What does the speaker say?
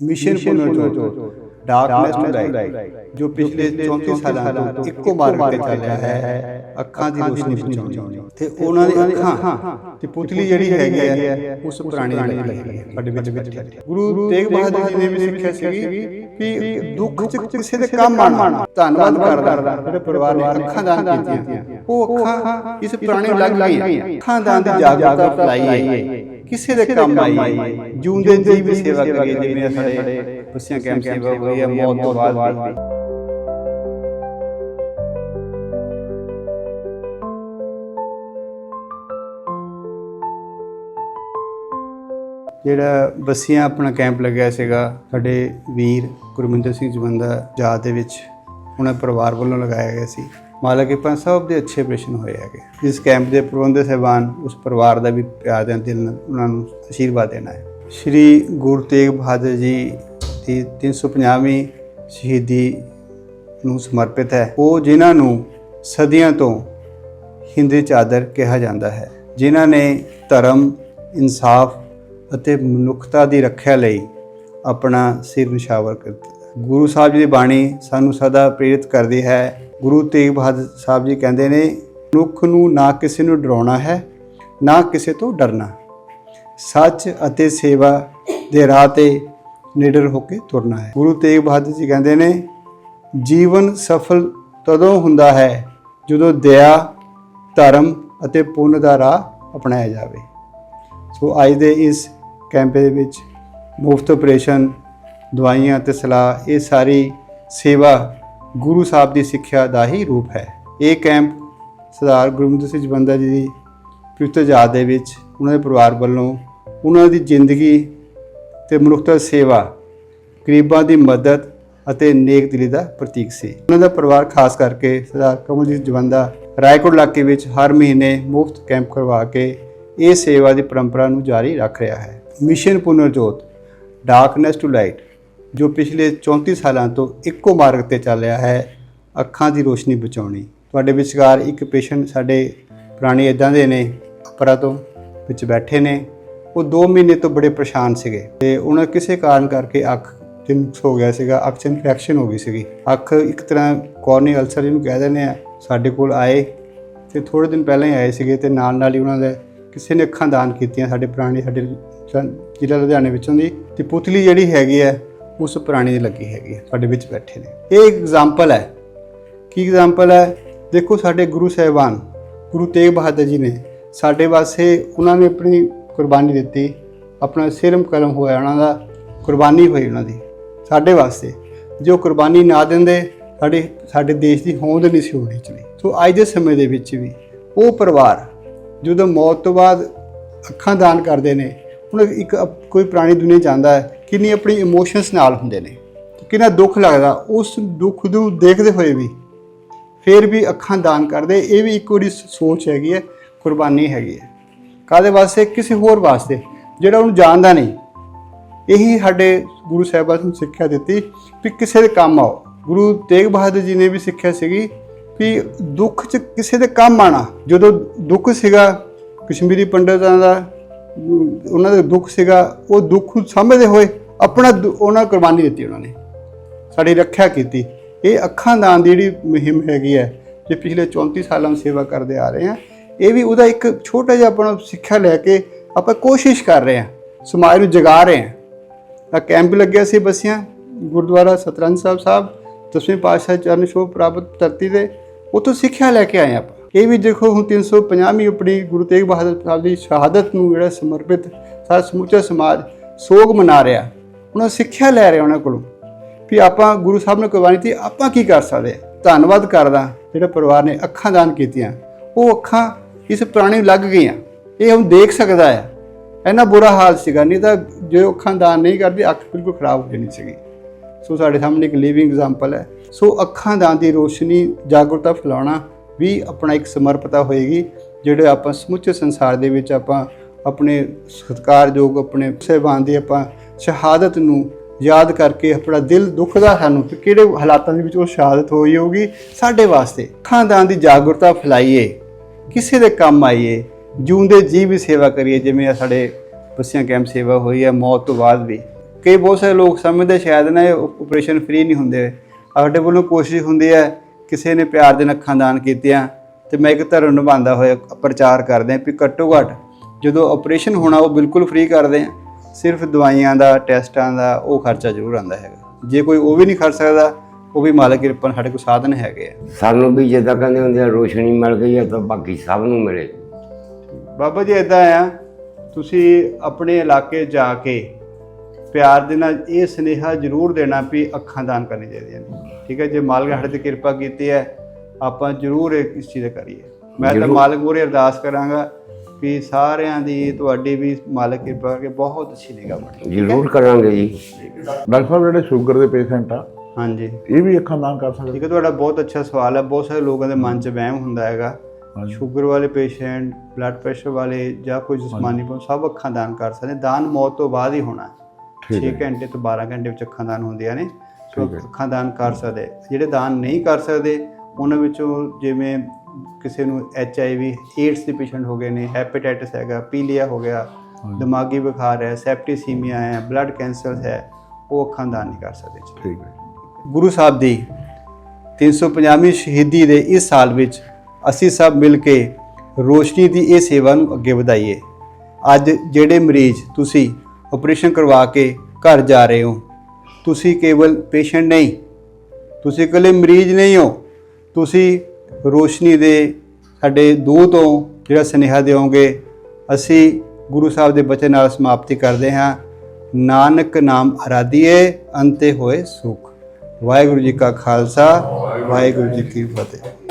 Mission Punarjot darkness to light ਜੋ ਪਿਛਲੇ 34 ਸਾਲਾਂ ਤੋਂ ਇੱਕੋ ਮਾਰਗ ਤੇ ਚੱਲ ਰਿਹਾ ਹੈ। ਅੱਖਾਂ ਦੀ ਰੋਸ਼ਨੀ ਬਚਾਉਣੀ ਤੇ ਉਹਨਾਂ ਦੀ ਅੱਖਾਂ ਤੇ ਪੁਤਲੀ ਜਿਹੜੀ ਹੈਗੀ ਹੈ ਉਸ ਪੁਰਾਣੀ ਹੈ ਸਾਡੇ ਵਿੱਚ ਵਿੱਚ ਗੁਰੂ ਤੇਗ ਬਹਾਦਰ ਜੀ ਨੇ ਵੀ ਸਿੱਖਿਆ ਸੀਗੀ ਕਿ ਦੁੱਖ ਚ ਕਿਸੇ ਦੇ ਕੰਮ ਆਣਾ ਧੰਨਵਾਦ ਕਰਦਾ। ਜਿਹੜੇ ਪਰਿਵਾਰ ਨੇ ਅੱਖਾਂ ਦਾਨ ਕੀਤੀਆਂ। ਉਹ ਅੱਖਾਂ ਇਸ ਪੁਰਾਣੀ ਲੱਗ ਗਈਆਂ ਅੱਖਾਂ ਦਾਨ ਦੀ ਜਾਗਰੂਕਤਾ ਫੈਲਾਈ ਹੈ। ਕਿਸੇ ਦੇ ਕੰਮ ਆਈ ਜੂੰਦੇ ਦੀ ਵੀ ਸੇਵਾ ਕਰੀਏ ਜਿਵੇਂ ਸਾਡੇ ਬੱਸਿਆਂ ਕੈਂਪ ਸੇਵਾ ਹੋਈ ਹੈ ਮੌਤ ਤੋਂ ਬਾਅਦ ਵੀ ਜਿਹੜਾ ਬੱਸੀਆਂ ਆਪਣਾ ਕੈਂਪ ਲੱਗਿਆ ਸੀਗਾ ਸਾਡੇ ਵੀਰ ਗੁਰਮਿੰਦਰ ਸਿੰਘ ਜਵੰਦਾ ਯਾਦ ਦੇ ਵਿੱਚ ਉਹਨਾਂ ਪਰਿਵਾਰ ਵੱਲੋਂ ਲਗਾਇਆ ਗਿਆ ਸੀ। ਮਾਲਕ ਕਿਰਪਾ ਸਾਹਿਬ ਦੇ ਅੱਛੇ ਪ੍ਰਸ਼ਨ ਹੋਏ ਹੈਗੇ। ਇਸ ਕੈਂਪ ਦੇ ਪ੍ਰਬੰਧਕ ਸਹਿਬਾਨ ਉਸ ਪਰਿਵਾਰ ਦਾ ਵੀ ਪਿਆਰ ਦੇ ਦਿਲ ਨਾਲ ਉਹਨਾਂ ਨੂੰ ਅਸ਼ੀਰਵਾਦ ਦੇਣਾ ਹੈ। ਸ਼੍ਰੀ ਗੁਰੂ ਤੇਗ ਬਹਾਦਰ ਜੀ ਦੀ 350ਵੀਂ ਸ਼ਹੀਦੀ ਨੂੰ ਸਮਰਪਿਤ ਹੈ। ਉਹ ਜਿਨ੍ਹਾਂ ਨੂੰ ਸਦੀਆਂ ਤੋਂ ਹਿੰਦੀ ਚਾਦਰ ਕਿਹਾ ਜਾਂਦਾ ਹੈ, ਜਿਨ੍ਹਾਂ ਨੇ ਧਰਮ, ਇਨਸਾਫ ਅਤੇ ਮਨੁੱਖਤਾ ਦੀ ਰੱਖਿਆ ਲਈ ਆਪਣਾ ਸਿਰ ਨਿਸ਼ਾਵਰ ਕੀਤਾ ਗੁਰੂ ਸਾਹਿਬ ਜੀ ਦੀ ਬਾਣੀ ਸਾਨੂੰ ਸਦਾ ਪ੍ਰੇਰਿਤ ਕਰਦੀ ਹੈ। ਗੁਰੂ ਤੇਗ ਬਹਾਦਰ ਸਾਹਿਬ ਜੀ ਕਹਿੰਦੇ ਨੇ, ਮਨੁੱਖ ਨੂੰ ਨਾ ਕਿਸੇ ਨੂੰ ਡਰਾਉਣਾ ਹੈ, ਨਾ ਕਿਸੇ ਤੋਂ ਡਰਨਾ। ਸੱਚ ਅਤੇ ਸੇਵਾ ਦੇ ਰਾਹ ਤੇ ਨਿਡਰ ਹੋ ਕੇ ਤੁਰਨਾ ਹੈ। ਗੁਰੂ ਤੇਗ ਬਹਾਦਰ ਜੀ ਕਹਿੰਦੇ ਨੇ, ਜੀਵਨ ਸਫਲ ਤਦੋਂ ਹੁੰਦਾ ਹੈ ਜਦੋਂ ਦਇਆ, ਧਰਮ ਅਤੇ ਪੁੰਨ ਦਾ ਰਾਹ ਅਪਣਾਇਆ ਜਾਵੇ। ਸੋ ਅੱਜ ਦੇ ਇਸ ਕੈਂਪ ਦੇ ਵਿੱਚ ਮੁਫਤ ਆਪਰੇਸ਼ਨ ਦਵਾਈਆਂ ਤੇ ਸਲਾਹ, ਇਹ ਸਾਰੀ ਸੇਵਾ ਗੁਰੂ ਸਾਹਿਬ ਦੀ ਸਿੱਖਿਆ ਦਾ ਹੀ ਰੂਪ ਹੈ। ਇਹ ਕੈਂਪ ਸਰਦਾਰ ਗੁਰਮਤਿ ਸਿੰਘ ਜਵੰਦਾ ਜੀ ਦੀ ਪਵਿੱਤਰ ਯਾਦ ਦੇ ਵਿੱਚ ਉਹਨਾਂ ਦੇ ਪਰਿਵਾਰ ਵੱਲੋਂ ਉਹਨਾਂ ਦੀ ਜ਼ਿੰਦਗੀ ਤੇ ਮਨੁੱਖਤਾ ਸੇਵਾ, ਗਰੀਬਾਂ ਦੀ ਮਦਦ ਅਤੇ ਨੇਕ ਦਿਲੀ ਦਾ ਪ੍ਰਤੀਕ ਸੀ। ਉਹਨਾਂ ਦਾ ਪਰਿਵਾਰ ਖਾਸ ਕਰਕੇ ਸਰਦਾਰ ਕਮਲਜੀਤ ਜਵੰਦਾ ਰਾਏਕੋਟ ਇਲਾਕੇ ਵਿੱਚ ਹਰ ਮਹੀਨੇ ਮੁਫਤ ਕੈਂਪ ਕਰਵਾ ਕੇ ਇਹ ਸੇਵਾ ਦੀ ਪਰੰਪਰਾ ਨੂੰ ਜਾਰੀ ਰੱਖ ਰਿਹਾ ਹੈ। Mission Punarjot darkness to light ਜੋ ਪਿਛਲੇ 34 ਸਾਲਾਂ ਤੋਂ ਇੱਕੋ ਮਾਰਗ ਤੇ ਚੱਲ ਰਿਹਾ ਹੈ, ਅੱਖਾਂ ਦੀ ਰੋਸ਼ਨੀ ਬਚਾਉਣੀ। ਤੁਹਾਡੇ ਵਿਚਕਾਰ ਇੱਕ ਪੇਸ਼ੈਂਟ ਸਾਡੇ ਪੁਰਾਣੇ ਇਦਾਂ ਦੇ ਨੇ, ਅਪਰਾ ਤੋਂ ਵਿੱਚ ਬੈਠੇ ਨੇ। ਉਹ 2 ਮਹੀਨੇ ਤੋਂ ਬੜੇ ਪਰੇਸ਼ਾਨ ਸੀਗੇ ਤੇ ਉਹਨਾਂ ਕਿਸੇ ਕਾਰਨ ਕਰਕੇ ਅੱਖ ਤੇ ਨੁਕਸ ਹੋ ਗਿਆ ਸੀਗਾ, ਅੱਖ 'ਚ ਇਨਫੈਕਸ਼ਨ ਹੋ ਗਈ ਸੀਗੀ। ਅੱਖ ਇੱਕ ਤਰ੍ਹਾਂ ਕੋਰਨੀ ਅਲਸਰ ਇਹਨੂੰ ਕਹਿ ਦਿੰਦੇ ਆ, ਸਾਡੇ ਕੋਲ ਆਏ ਤੇ ਥੋੜੇ ਦਿਨ ਪਹਿਲਾਂ ਹੀ ਆਏ ਸੀਗੇ ਤੇ ਨਾਲ ਨਾਲ ਹੀ ਉਹਨਾਂ ਦੇ ਕਿਸੇ ਨੇ ਅੱਖਾਂ ਦਾਨ ਕੀਤੀਆਂ ਸਾਡੇ ਪੁਰਾਣੇ, ਸਾਡੇ ਜ਼ਿਲ੍ਹਾ ਲੁਧਿਆਣੇ ਵਿੱਚੋਂ ਦੀ। ਤੇ ਪੁਤਲੀ ਜਿਹੜੀ ਹੈਗੀ ਹੈ ਉਸ ਪੁਰਾਣੀ ਦੀ ਲੱਗੀ ਹੈਗੀ ਹੈ, ਸਾਡੇ ਵਿੱਚ ਬੈਠੇ ਨੇ। ਇਹ ਇੱਕ ਐਗਜ਼ਾਮਪਲ ਹੈ। ਕੀ ਐਗਜ਼ਾਮਪਲ ਹੈ? ਦੇਖੋ ਸਾਡੇ ਗੁਰੂ ਸਾਹਿਬਾਨ, ਗੁਰੂ ਤੇਗ ਬਹਾਦਰ ਜੀ ਨੇ ਸਾਡੇ ਵਾਸਤੇ ਉਹਨਾਂ ਨੇ ਆਪਣੀ ਕੁਰਬਾਨੀ ਦਿੱਤੀ। ਆਪਣਾ ਸਿਰਮ ਕਲਮ ਹੋਇਆ ਉਹਨਾਂ ਦਾ, ਕੁਰਬਾਨੀ ਹੋਈ ਉਹਨਾਂ ਦੀ। ਸਾਡੇ ਵਾਸਤੇ ਜੋ ਕੁਰਬਾਨੀ ਨਾ ਦਿੰਦੇ, ਸਾਡੇ ਸਾਡੇ ਦੇਸ਼ ਦੀ ਹੋਂਦ ਨਹੀਂ ਸੀ ਹੋਣੀ ਚਲੀ ਸੋ ਅੱਜ ਦੇ ਸਮੇਂ ਦੇ ਵਿੱਚ ਵੀ ਉਹ ਪਰਿਵਾਰ ਜਦੋਂ ਮੌਤ ਤੋਂ ਬਾਅਦ ਅੱਖਾਂ ਦਾਨ ਕਰਦੇ ਨੇ ਹੁਣ ਇੱਕ ਕੋਈ ਪੁਰਾਣੀ ਦੁਨੀਆ ਜਾਂਦਾ ਹੈ, ਕਿੰਨੀ ਆਪਣੀ ਇਮੋਸ਼ਨਸ ਨਾਲ ਹੁੰਦੇ ਨੇ, ਕਿੰਨਾ ਦੁੱਖ ਲੱਗਦਾ, ਉਸ ਦੁੱਖ ਨੂੰ ਦੇਖਦੇ ਹੋਏ ਵੀ, ਫਿਰ ਵੀ ਅੱਖਾਂ ਦਾਨ ਕਰਦੇ, ਇਹ ਵੀ ਇੱਕ ਉਹਦੀ ਸੋਚ ਹੈਗੀ ਹੈ, ਕੁਰਬਾਨੀ ਹੈਗੀ ਹੈ। ਕਾਦੇ ਵਾਸਤੇ? ਕਿਸੇ ਹੋਰ ਵਾਸਤੇ, ਜਿਹੜਾ ਉਹਨੂੰ ਜਾਣਦਾ ਨਹੀਂ। ਇਹੀ ਸਾਡੇ ਗੁਰੂ ਸਾਹਿਬਾਨ ਨੂੰ ਸਿੱਖਿਆ ਦਿੱਤੀ ਵੀ ਕਿਸੇ ਦੇ ਕੰਮ ਆਓ। ਗੁਰੂ ਤੇਗ ਬਹਾਦਰ ਜੀ ਨੇ ਵੀ ਸਿੱਖਿਆ ਸੀਗੀ ਵੀ ਦੁੱਖ 'ਚ ਕਿਸੇ ਦੇ ਕੰਮ ਆਣਾ ਜਦੋਂ ਦੁੱਖ ਸੀਗਾ, ਕਸ਼ਮੀਰੀ ਪੰਡਤਾਂ ਦਾ ਉਹਨਾਂ ਦਾ ਦੁੱਖ ਸੀਗਾ, ਉਹ ਦੁੱਖ ਨੂੰ ਸਮਝਦੇ ਹੋਏ ਆਪਣਾ ਦੁ- ਉਹਨਾਂ ਕੁਰਬਾਨੀ ਦਿੱਤੀ ਉਹਨਾਂ ਨੇ, ਸਾਡੀ ਰੱਖਿਆ ਕੀਤੀ। ਇਹ ਅੱਖਾਂ ਦਾਨ ਦੀ ਜਿਹੜੀ ਮੁਹਿੰਮ ਹੈਗੀ ਹੈ, ਜੇ ਪਿਛਲੇ 34 ਸਾਲਾਂ ਸੇਵਾ ਕਰਦੇ ਆ ਰਹੇ ਹਾਂ, ਇਹ ਵੀ ਉਹਦਾ ਇੱਕ ਛੋਟਾ ਜਿਹਾ ਆਪਣਾ ਸਿੱਖਿਆ ਲੈ ਕੇ ਆਪਾਂ ਕੋਸ਼ਿਸ਼ ਕਰ ਰਹੇ ਹਾਂ, ਸਮਾਜ ਨੂੰ ਜਗਾ ਰਹੇ ਹਾਂ। ਤਾਂ ਕੈਂਪ ਲੱਗਿਆ ਸੀ ਬਸੀਆਂ, ਗੁਰਦੁਆਰਾ ਸਤਰੰਜ ਸਾਹਿਬ ਸਾਹਿਬ, ਦਸਵੇਂ ਪਾਤਸ਼ਾਹ ਚਰਨ ਛੋਹ ਪ੍ਰਾਪਤ ਧਰਤੀ ਤੇ, ਉੱਥੋਂ ਸਿੱਖਿਆ ਲੈ ਕੇ ਆਏ ਆਪਾਂ। ਇਹ ਵੀ ਦੇਖੋ, ਹੁਣ 350ਵੀਂ ਆਪਣੀ ਗੁਰੂ ਤੇਗ ਬਹਾਦਰ ਸਾਹਿਬ ਦੀ ਸ਼ਹਾਦਤ ਨੂੰ ਜਿਹੜਾ ਸਮਰਪਿਤ ਸਾਰਾ ਸਮੁੱਚਾ ਸਮਾਜ ਸੋਗ ਮਨਾ ਰਿਹਾ। ਉਹਨਾਂ ਸਿੱਖਿਆ ਲੈ ਰਿਹਾ ਉਹਨਾਂ ਕੋਲੋਂ ਵੀ ਆਪਾਂ ਗੁਰੂ ਸਾਹਿਬ ਨੇ ਕੁਰਬਾਨੀ ਦਿੱਤੀ, ਆਪਾਂ ਕੀ ਕਰ ਸਕਦੇ ਹਾਂ? ਧੰਨਵਾਦ ਕਰਦਾ ਜਿਹੜੇ ਪਰਿਵਾਰ ਨੇ ਅੱਖਾਂ ਦਾਨ ਕੀਤੀਆਂ। ਉਹ ਅੱਖਾਂ ਇਸ ਪ੍ਰਾਣੀ ਲੱਗ ਗਈਆਂ। ਇਹ ਹੁਣ ਦੇਖ ਸਕਦਾ ਹੈ। ਇੰਨਾ ਬੁਰਾ ਹਾਲ ਸੀਗਾ। ਨਹੀਂ ਤਾਂ ਜੋ ਅੱਖਾਂ ਦਾਨ ਨਹੀਂ ਕਰਦੀ, ਅੱਖ ਬਿਲਕੁਲ ਖਰਾਬ ਹੋ ਜਾਣੀ ਸੀਗੀ। ਸੋ ਸਾਡੇ ਸਾਹਮਣੇ ਇੱਕ ਲਿਵਿੰਗ ਐਗਜ਼ਾਮਪਲ ਹੈ। ਸੋ ਅੱਖਾਂ ਦਾਨ ਦੀ ਰੋਸ਼ਨੀ ਜਾਗਰੂਕਤਾ ਫੈਲਾਉਣਾ ਵੀ ਆਪਣਾ ਇੱਕ ਸਮਰਪਤਾ ਹੋਏਗੀ, ਜਿਹੜੇ ਆਪਾਂ ਸਮੁੱਚੇ ਸੰਸਾਰ ਦੇ ਵਿੱਚ ਆਪਾਂ ਆਪਣੇ ਸਤਿਕਾਰਯੋਗ, ਆਪਣੇ ਸਹਿਬਾਨ ਦੀ ਆਪਾਂ ਸ਼ਹਾਦਤ ਨੂੰ ਯਾਦ ਕਰਕੇ ਆਪਣਾ ਦਿਲ ਦੁਖਦਾ ਸਾਨੂੰ ਕਿ ਕਿਹੜੇ ਹਾਲਾਤਾਂ ਦੇ ਵਿੱਚ ਉਹ ਸ਼ਹਾਦਤ ਹੋਈ ਹੋਊਗੀ, ਸਾਡੇ ਵਾਸਤੇ ਅੱਖਾਂ ਦੀ ਜਾਗਰੂਕਤਾ ਫੈਲਾਈਏ, ਕਿਸੇ ਦੇ ਕੰਮ ਆਈਏ ਜੂੰਦੇ ਜੀਵ ਵੀ ਸੇਵਾ ਕਰੀਏ, ਜਿਵੇਂ ਆਹ ਸਾਡੇ ਬੱਸਿਆਂ ਕੈਂਪ ਸੇਵਾ ਹੋਈ ਹੈ ਮੌਤ ਤੋਂ ਬਾਅਦ ਵੀ। ਕਈ ਬਹੁਤ ਸਾਰੇ ਲੋਕ ਸਮਝਦੇ ਸ਼ਾਇਦ ਨਾ ਇਹ ਆਪਰੇਸ਼ਨ ਫ੍ਰੀ ਨਹੀਂ ਹੁੰਦੇ, ਸਾਡੇ ਵੱਲੋਂ ਕੋਸ਼ਿਸ਼ ਹੁੰਦੀ ਹੈ ਕਿਸੇ ਨੇ ਪਿਆਰ ਦੇ ਨਾਲ ਅੱਖਾਂ ਦਾਨ ਕੀਤੀਆਂ ਤੇ ਮੈਂ ਇੱਕ ਧਰਮ ਨਿਭਾਉਂਦਾ ਹੋਇਆ ਪ੍ਰਚਾਰ ਕਰਦੇ ਹਾਂ ਵੀ ਘੱਟੋ ਘੱਟ ਜਦੋਂ ਆਪਰੇਸ਼ਨ ਹੋਣਾ ਉਹ ਬਿਲਕੁਲ ਫ੍ਰੀ ਕਰਦੇ ਆ ਸਿਰਫ ਦਵਾਈਆਂ ਦਾ ਟੈਸਟਾਂ ਦਾ ਉਹ ਖਰਚਾ ਜ਼ਰੂਰ ਆਉਂਦਾ ਹੈਗਾ। ਜੇ ਕੋਈ ਉਹ ਵੀ ਨਹੀਂ ਖਰਚ ਸਕਦਾ ਉਹ ਵੀ ਮਾਲਕ ਕਿਰਪਾ ਸਾਡੇ ਕੋਲ ਸਾਧਨ ਹੈਗੇ ਆ। ਸਾਨੂੰ ਵੀ ਜਿੱਦਾਂ ਕਹਿੰਦੇ ਹੁੰਦੇ ਆ ਰੋਸ਼ਨੀ ਮਿਲ ਗਈ ਹੈ ਤਾਂ ਬਾਕੀ ਸਭ ਨੂੰ ਮਿਲੇ। ਬਾਬਾ ਜੀ ਇਦਾਂ ਆ ਤੁਸੀਂ ਆਪਣੇ ਇਲਾਕੇ ਜਾ ਕੇ ਪਿਆਰ ਦੇ ਨਾਲ ਇਹ ਸਨੇਹਾ ਜ਼ਰੂਰ ਦੇਣਾ ਵੀ ਅੱਖਾਂ ਦਾਨ ਕਰਨੀ ਚਾਹੀਦੀਆਂ ਨੇ ਠੀਕ ਹੈ ਜੇ ਮਾਲਕ ਸਾਡੇ ਤੇ ਕਿਰਪਾ ਕੀਤੀ ਹੈ ਆਪਾਂ ਜ਼ਰੂਰ ਇਹ- ਇਸ ਚੀਜ਼ ਦਾ ਕਰੀਏ। ਮੈਂ ਤਾਂ। ਮਾਲਕ ਮੂਹਰੇ ਅਰਦਾਸ ਕਰਾਂਗਾ ਵੀ ਸਾਰਿਆਂ ਦੀ ਤੁਹਾਡੀ ਵੀ ਮਾਲਕ ਕਿਰਪਾ ਕਰਕੇ ਬਹੁਤ ਅੱਛੀ ਨਿਗਾਹ ਬਣੇ। ਜ਼ਰੂਰ ਕਰਾਂਗੇ ਜੀ। ਡਾਕਟਰ ਸਾਹਿਬ ਜਿਹੜੇ ਸ਼ੂਗਰ ਦੇ ਪੇਸ਼ੈਂਟ ਆ ਹਾਂਜੀ। ਇਹ ਵੀ ਅੱਖਾਂ ਦਾਨ ਕਰ ਸਕਦੇ? ਠੀਕ ਹੈ ਤੁਹਾਡਾ ਬਹੁਤ ਅੱਛਾ ਸਵਾਲ ਹੈ। ਬਹੁਤ ਸਾਰੇ ਲੋਕਾਂ ਦੇ ਮਨ 'ਚ ਵਹਿਮ ਹੁੰਦਾ ਹੈਗਾ। ਸ਼ੂਗਰ ਵਾਲੇ ਪੇਸ਼ੈਂਟ ਬਲੱਡ ਪ੍ਰੈਸ਼ਰ ਵਾਲੇ ਜਾਂ ਕੋਈ ਜਿਸਮਾਨੀ ਪ੍ਰੋਬਲਮ ਸਭ ਅੱਖਾਂ ਦਾਨ ਕਰ ਸਕਦੇ। ਦਾਨ ਮੌਤ ਤੋਂ ਬਾਅਦ ਹੀ ਹੋਣਾ। 6 ਘੰਟੇ ਤੋਂ 12 ਘੰਟੇ ਵਿੱਚ ਅੱਖਾਂ ਦਾਨ ਹੁੰਦੀਆਂ ਨੇ। ਸੋ। ਅੱਖਾਂ ਦਾਨ ਕਰ ਸਕਦੇ। ਜਿਹੜੇ ਦਾਨ ਨਹੀਂ ਕਰ ਸਕਦੇ ਉਹਨਾਂ ਵਿੱਚੋਂ ਜਿਵੇਂ ਕਿਸੇ ਨੂੰ ਐਚ ਆਈ ਵੀ ਏਡਸ ਦੇ ਪੇਸ਼ੈਂਟ ਹੋ ਗਏ ਨੇ ਹੈਪੇਟਾਈਟਸ ਹੈਗਾ ਪੀਲੀਆ ਹੋ ਗਿਆ ਦਿਮਾਗੀ ਬੁਖਾਰ ਹੈ ਸੈਪਟੀਸੀਮੀਆ ਹੈ ਬਲੱਡ ਕੈਂਸਰ ਹੈ ਉਹ ਅੱਖਾਂ ਦਾਨ ਨਹੀਂ ਕਰ ਸਕਦੇ ਠੀਕ ਹੈ। ਗੁਰੂ ਸਾਹਿਬ ਦੀ 350ਵੀਂ ਸ਼ਹੀਦੀ ਦੇ ਇਸ ਸਾਲ ਵਿੱਚ ਅਸੀਂ ਸਭ ਮਿਲ ਕੇ ਰੋਸ਼ਨੀ ਦੀ ਇਹ ਸੇਵਾ ਨੂੰ ਅੱਗੇ ਵਧਾਈਏ। ਅੱਜ ਜਿਹੜੇ ਮਰੀਜ਼ ਤੁਸੀਂ ਆਪਰੇਸ਼ਨ ਕਰਵਾ ਕੇ ਘਰ ਜਾ ਰਹੇ ਹੋ। ਤੁਸੀਂ ਕੇਵਲ ਪੇਸ਼ੈਂਟ ਨਹੀਂ, ਤੁਸੀਂ ਇਕੱਲੇ ਮਰੀਜ਼ ਨਹੀਂ ਹੋ। ਤੁਸੀਂ ਰੋਸ਼ਨੀ ਦੇ ਸਾਡੇ ਦੂਤ ਤੋਂ ਜਿਹੜਾ ਸੁਨੇਹਾ ਦਿਓਗੇ, ਅਸੀਂ ਗੁਰੂ ਸਾਹਿਬ ਦੇ ਬਚਨ ਨਾਲ ਸਮਾਪਤੀ ਕਰਦੇ ਹਾਂ। ਨਾਨਕ ਨਾਮ ਅਰਾਧੀਏ ਅੰਤੇ ਹੋਏ ਸੁਖ। ਵਾਹਿਗੁਰੂ ਜੀ ਕਾ ਖਾਲਸਾ, ਵਾਹਿਗੁਰੂ ਜੀ ਕੀ ਫਤਿਹ।